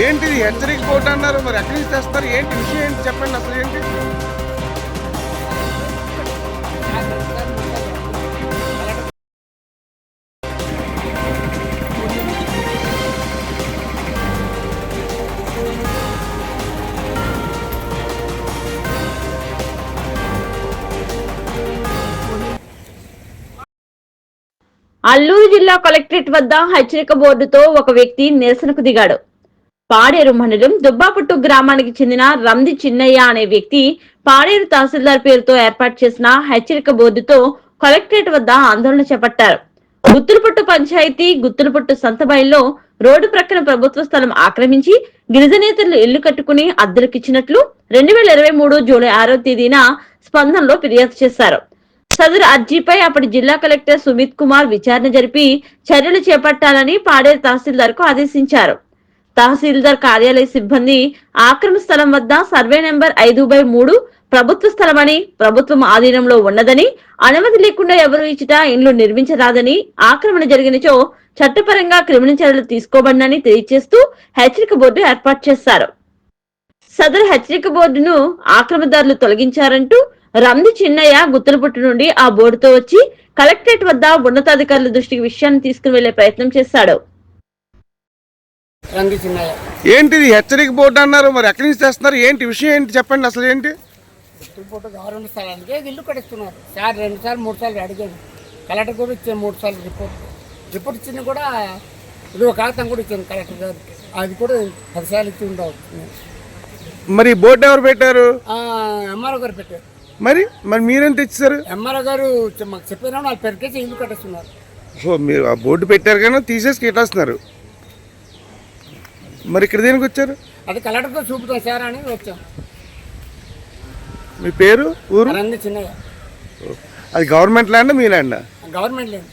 ఏంటిది హెచ్చరిక బోర్డు అన్నారు మరి ఎక్కడి నుంచి తెస్తారు? ఏంటి విషయం ఏంటి? చెప్పండి అసలు ఏంటి? అల్లూరు జిల్లా కలెక్టరేట్ వద్ద హెచ్చరిక బోర్డుతో ఒక వ్యక్తి నిరసనకు దిగాడు. పాడేరు మండలం దుబ్బాపుట్టు గ్రామానికి చెందిన రంది చిన్నయ్య అనే వ్యక్తి పాడేరు తహసీల్దార్ పేరుతో ఏర్పాటు చేసిన హెచ్చరిక బోర్డుతో కలెక్టరేట్ వద్ద ఆందోళన చేపట్టారు. గుత్తులపట్టు పంచాయతీ గుత్తులపట్టు సంతబాయిలో రోడ్డు ప్రక్కన ప్రభుత్వ స్థలం ఆక్రమించి గిరిజనేతలు ఇల్లు కట్టుకుని అద్దెలకిచ్చినట్లు రెండు వేల ఇరవై మూడు జూలై ఆరో తేదీన స్పందనలో ఫిర్యాదు చేశారు. సదరు అర్జీపై అప్పటి జిల్లా కలెక్టర్ సుమిత్ కుమార్ విచారణ జరిపి చర్యలు చేపట్టాలని పాడేరు తహసీల్దార్కు ఆదేశించారు. తహసీల్దార్ కార్యాలయ సిబ్బంది ఆక్రమ స్థలం వద్ద సర్వే నెంబర్ ఐదు బై మూడు ప్రభుత్వ స్థలమని ప్రభుత్వం ఆధీనంలో ఉన్నదని అనుమతి లేకుండా ఎవరు ఇచ్చిట ఇండ్లు నిర్మించరాదని ఆక్రమణ జరిగినచో చట్టపరంగా క్రిమినల్ చర్యలు తీసుకోబడినని తెలియజేస్తూ హెచ్చరిక బోర్డు ఏర్పాటు చేశారు. సదరు హెచ్చరిక బోర్డును ఆక్రమదారులు తొలగించారంటూ రంది చిన్నయ్య గుత్తలపుట్టు నుండి ఆ బోర్డుతో వచ్చి కలెక్టరేట్ వద్ద ఉన్నతాధికారుల దృష్టికి విషయాన్ని తీసుకుని వెళ్ళే ప్రయత్నం చేశాడు. రంగి చిన్నయ్య. ఏంటిది హెచ్చరిక బోర్డు అన్నారు మరి ఎక్కడి నుంచి తెస్తున్నారు? ఏంటి విషయం ఏంటి? చెప్పండి అసలు ఏంటి? పుట్టు గవర్నమెంట్ స్థలానికి ఇల్లు కట్టిస్తున్నారు సార్ రెండు సార్లు మూడు సార్లు అడిగాను కలెక్టర్ కూడా ఇచ్చాను మూడు సార్లు రిపోర్ట్. రిపోర్ట్ ఇచ్చింది కూడా ఇది ఒక కాగితం కూడా ఇచ్చాను కలెక్టర్ గారికి అది కూడా పది సార్లు ఇచ్చి ఉండవచ్చు మరి బోర్డు ఎవరు పెట్టారు? ఎంఆర్ఓ గారు పెట్టారు. మరి మరి మీరేం తెచ్చారు ఎంఆర్ఓ గారు మాకు చెప్పిన వాళ్ళు పెరికేసి ఇల్లు కట్టిస్తున్నారు. మీరు ఆ బోర్డు పెట్టారు కానీ తీసేసి కేటేస్తున్నారు మరి ఇక్కడ దేనికి వచ్చారు? అది కలెక్టర్తో చూపుతాం సార్ అని వచ్చాం. మీ పేరు ఊరు? చిన్నయ్య. అది గవర్నమెంట్ ల్యాండ్ మీ ల్యాండ్? గవర్నమెంట్ లేదు